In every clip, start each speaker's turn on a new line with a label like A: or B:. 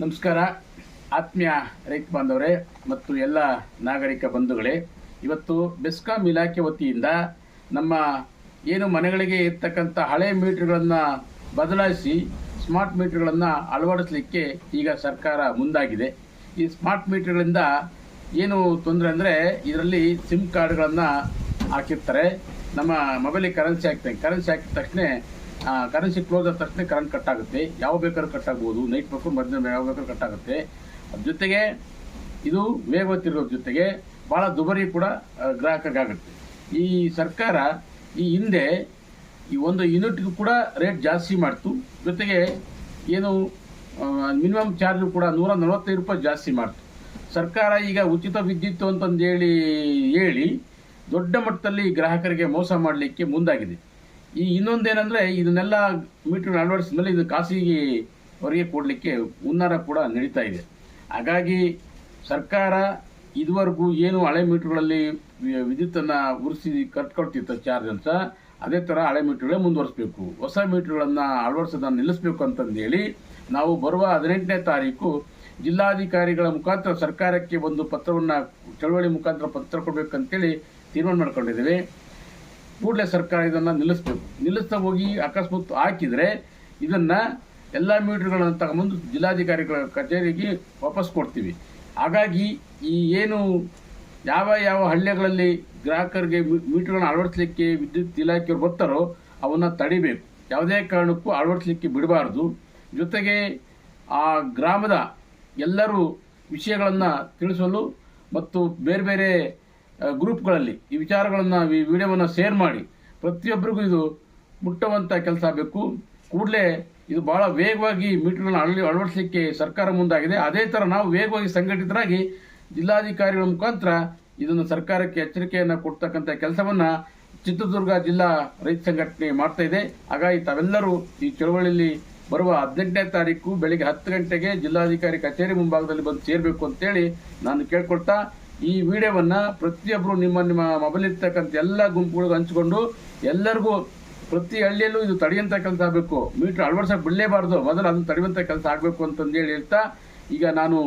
A: ನಮಸ್ಕಾರ. ಆತ್ಮೀಯ ರೈತ ಬಾಂಧವರೇ ಮತ್ತು ಎಲ್ಲ ನಾಗರಿಕ ಬಂಧುಗಳೇ, ಇವತ್ತು ಬೆಸ್ಕಾಂ ಇಲಾಖೆ ವತಿಯಿಂದ ನಮ್ಮ ಏನು ಮನೆಗಳಿಗೆ ಇರ್ತಕ್ಕಂಥ ಹಳೆ ಮೀಟ್ರ್ಗಳನ್ನು ಬದಲಾಯಿಸಿ ಸ್ಮಾರ್ಟ್ ಮೀಟ್ರ್ಗಳನ್ನು ಅಳವಡಿಸಲಿಕ್ಕೆ ಈಗ ಸರ್ಕಾರ ಮುಂದಾಗಿದೆ. ಈ ಸ್ಮಾರ್ಟ್ ಮೀಟ್ರ್ಗಳಿಂದ ಏನು ತೊಂದರೆ ಅಂದರೆ ಇದರಲ್ಲಿ ಸಿಮ್ ಕಾರ್ಡ್ಗಳನ್ನು ಹಾಕಿರ್ತಾರೆ. ನಮ್ಮ ಮೊಬೈಲಿಗೆ ಕರೆನ್ಸಿ ಹಾಕ್ತಾರೆ ಕರೆನ್ಸಿ ಹಾಕಿದ ತಕ್ಷಣ ಕರೆನ್ಸಿ ಕ್ಲೋಸ್ ಆದ ತಕ್ಷಣ ಕರೆಂಟ್ ಕಟ್ ಆಗುತ್ತೆ. ಯಾವ ಬೇಕಾದ್ರೂ ಕಟ್ ಆಗ್ಬೋದು. ನೈಟ್ ಬೇಕು ಮಧ್ಯಾಹ್ನ ಯಾವ ಬೇಕಾದ್ರೂ ಕಟ್ ಆಗುತ್ತೆ. ಜೊತೆಗೆ ಇದು ವೇಗವತಿ ತಿರುಗೋದ್ರ ಜೊತೆಗೆ ಭಾಳ ದುಬಾರಿ ಕೂಡ ಗ್ರಾಹಕರಿಗೆ ಆಗುತ್ತೆ ಈ ಸರ್ಕಾರ ಈ ಹಿಂದೆ ಈ ಒಂದು ಯೂನಿಟ್ಗೂ ಕೂಡ ರೇಟ್ ಜಾಸ್ತಿ ಮಾಡ್ತು. ಜೊತೆಗೆ ಏನು ಮಿನಿಮಮ್ ಚಾರ್ಜ್ ಕೂಡ ನೂರ ನಲವತ್ತೈದು ರೂಪಾಯಿ ಜಾಸ್ತಿ ಮಾಡ್ತು. ಸರ್ಕಾರ ಈಗ ಉಚಿತ ವಿದ್ಯುತ್ ಅಂತಂದೇಳಿ ಹೇಳಿ ದೊಡ್ಡ ಮಟ್ಟದಲ್ಲಿ ಗ್ರಾಹಕರಿಗೆ ಮೋಸ ಮಾಡಲಿಕ್ಕೆ ಮುಂದಾಗಿದೆ. ಈ ಇನ್ನೊಂದೇನಂದ್ರೆ ಇದನ್ನೆಲ್ಲ ಮೀಟರ್ ಅಳವಡಿಸಿದ ಮೇಲೆ ಇದು ಖಾಸಗಿ ಹೊರಗೆ ಕೊಡಲಿಕ್ಕೆ ಹುನ್ನಾರ ಕೂಡ ನಡೀತಾ ಇದೆ. ಹಾಗಾಗಿ ಸರ್ಕಾರ ಇದುವರೆಗೂ ಏನು ಹಳೆ ಮೀಟರ್ಗಳಲ್ಲಿ ವಿದ್ಯುತ್ತನ್ನು ಉರಿಸಿ ಕಟ್ಕೊಳ್ತಿತ್ತು ಚಾರ್ಜ್ ಅಂತ ಅದೇ ಥರ ಹಳೆ ಮೀಟರ್ಗಳೇ ಮುಂದುವರಿಸಬೇಕು. ಹೊಸ ಮೀಟರ್ಗಳನ್ನು ಅಳವಡಿಸೋದನ್ನು ನಿಲ್ಲಿಸಬೇಕು ಅಂತಂದೇಳಿ ನಾವು ಬರುವ ಹದಿನೆಂಟನೇ ತಾರೀಕು ಜಿಲ್ಲಾಧಿಕಾರಿಗಳ ಮುಖಾಂತರ ಸರ್ಕಾರಕ್ಕೆ ಒಂದು ಪತ್ರವನ್ನು ಚಳವಳಿ ಮುಖಾಂತರ ಪತ್ರ ಕೊಡಬೇಕಂತೇಳಿ ತೀರ್ಮಾನ ಮಾಡ್ಕೊಂಡಿದ್ದೇವೆ. ಕೂಡಲೇ ಸರ್ಕಾರ ಇದನ್ನು ನಿಲ್ಲಿಸಬೇಕು. ನಿಲ್ಲಿಸ್ತಾ ಹೋಗಿ ಅಕಸ್ಮಾತ್ ಹಾಕಿದರೆ ಇದನ್ನು ಎಲ್ಲ ಮೀಟರ್ಗಳನ್ನು ತಗೊಂಬಂದು ಜಿಲ್ಲಾಧಿಕಾರಿಗಳ ಕಚೇರಿಗೆ ವಾಪಸ್ ಕೊಡ್ತೀವಿ. ಹಾಗಾಗಿ ಈ ಏನು ಯಾವ ಯಾವ ಹಳ್ಳಿಗಳಲ್ಲಿ ಗ್ರಾಹಕರಿಗೆ ಮೀಟರ್ಗಳನ್ನು ಅಳವಡಿಸಲಿಕ್ಕೆ ವಿದ್ಯುತ್ ಇಲಾಖೆಯವರು ಬರ್ತಾರೋ ಅವನ್ನು ತಡಿಬೇಕು. ಯಾವುದೇ ಕಾರಣಕ್ಕೂ ಅಳವಡಿಸಲಿಕ್ಕೆ ಬಿಡಬಾರ್ದು. ಜೊತೆಗೆ ಆ ಗ್ರಾಮದ ಎಲ್ಲರೂ ವಿಷಯಗಳನ್ನು ತಿಳಿಸಲು ಮತ್ತು ಬೇರೆ ಬೇರೆ ಗ್ರೂಪ್ಗಳಲ್ಲಿ ಈ ವಿಚಾರಗಳನ್ನು ಈ ವಿಡಿಯೋವನ್ನು ಶೇರ್ ಮಾಡಿ. ಪ್ರತಿಯೊಬ್ಬರಿಗೂ ಇದು ಮುಟ್ಟುವಂಥ ಕೆಲಸ ಆಗಬೇಕು ಕೂಡಲೇ ಇದು ಭಾಳ ವೇಗವಾಗಿ ಮೀಟರ್ಗಳನ್ನ ಅಳಲಿ, ಅಳವಡಿಸಲಿಕ್ಕೆ ಸರ್ಕಾರ ಮುಂದಾಗಿದೆ. ಅದೇ ಥರ ನಾವು ವೇಗವಾಗಿ ಸಂಘಟಿತರಾಗಿ ಜಿಲ್ಲಾಧಿಕಾರಿಗಳ ಮುಖಾಂತರ ಇದನ್ನು ಸರ್ಕಾರಕ್ಕೆ ಎಚ್ಚರಿಕೆಯನ್ನು ಕೊಡ್ತಕ್ಕಂಥ ಕೆಲಸವನ್ನು ಚಿತ್ರದುರ್ಗ ಜಿಲ್ಲಾ ರೈತ ಸಂಘಟನೆ ಮಾಡ್ತಾ ಇದೆ. ಹಾಗಾಗಿ ತಾವೆಲ್ಲರೂ ಈ ಚಳವಳಿಯಲ್ಲಿ ಬರುವ ಹದಿನೆಂಟನೇ ತಾರೀಕು ಬೆಳಿಗ್ಗೆ ಹತ್ತು ಗಂಟೆಗೆ ಜಿಲ್ಲಾಧಿಕಾರಿ ಕಚೇರಿ ಮುಂಭಾಗದಲ್ಲಿ ಬಂದು ಸೇರಬೇಕು ಅಂತೇಳಿ ನಾನು ಕೇಳ್ಕೊಳ್ತಾ ಈ ವಿಡಿಯೋವನ್ನ ಪ್ರತಿಯೊಬ್ಬರು ನಿಮ್ಮ ನಿಮ್ಮ ಮೊಬೈಲ್ ಇರ್ತಕ್ಕಂಥ ಎಲ್ಲ ಗುಂಪುಗಳಿಗೆ ಹಂಚಿಕೊಂಡು ಎಲ್ಲರಿಗೂ ಪ್ರತಿ ಹಳ್ಳಿಯಲ್ಲೂ ಇದು ತಡೆಯುವಂಥ ಕೆಲಸ ಆಗಬೇಕು. ಮೀಟರ್ ಅಳವಡಿಸಕ್ಕೆ ಬಿಡಲೇಬಾರ್ದು. ಮೊದಲು ಅದನ್ನು ತಡೆಯುವಂಥ ಕೆಲಸ ಆಗಬೇಕು ಅಂತಂದೇಳಿ ಹೇಳ್ತಾ, ಈಗ ನಾನು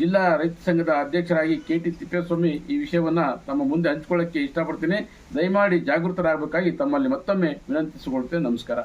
A: ಜಿಲ್ಲಾ ರೈತ ಸಂಘದ ಅಧ್ಯಕ್ಷರಾಗಿ ಕೆ ಟಿ ತಿಪ್ಪೇಸ್ವಾಮಿ ಈ ವಿಷಯವನ್ನ ತಮ್ಮ ಮುಂದೆ ಹಂಚ್ಕೊಳ್ಳೋಕ್ಕೆ ಇಷ್ಟಪಡ್ತೀನಿ. ದಯಮಾಡಿ ಜಾಗೃತರಾಗಬೇಕಾಗಿ ತಮ್ಮಲ್ಲಿ ಮತ್ತೊಮ್ಮೆ ವಿನಂತಿಸಿಕೊಳ್ತೇನೆ. ನಮಸ್ಕಾರ.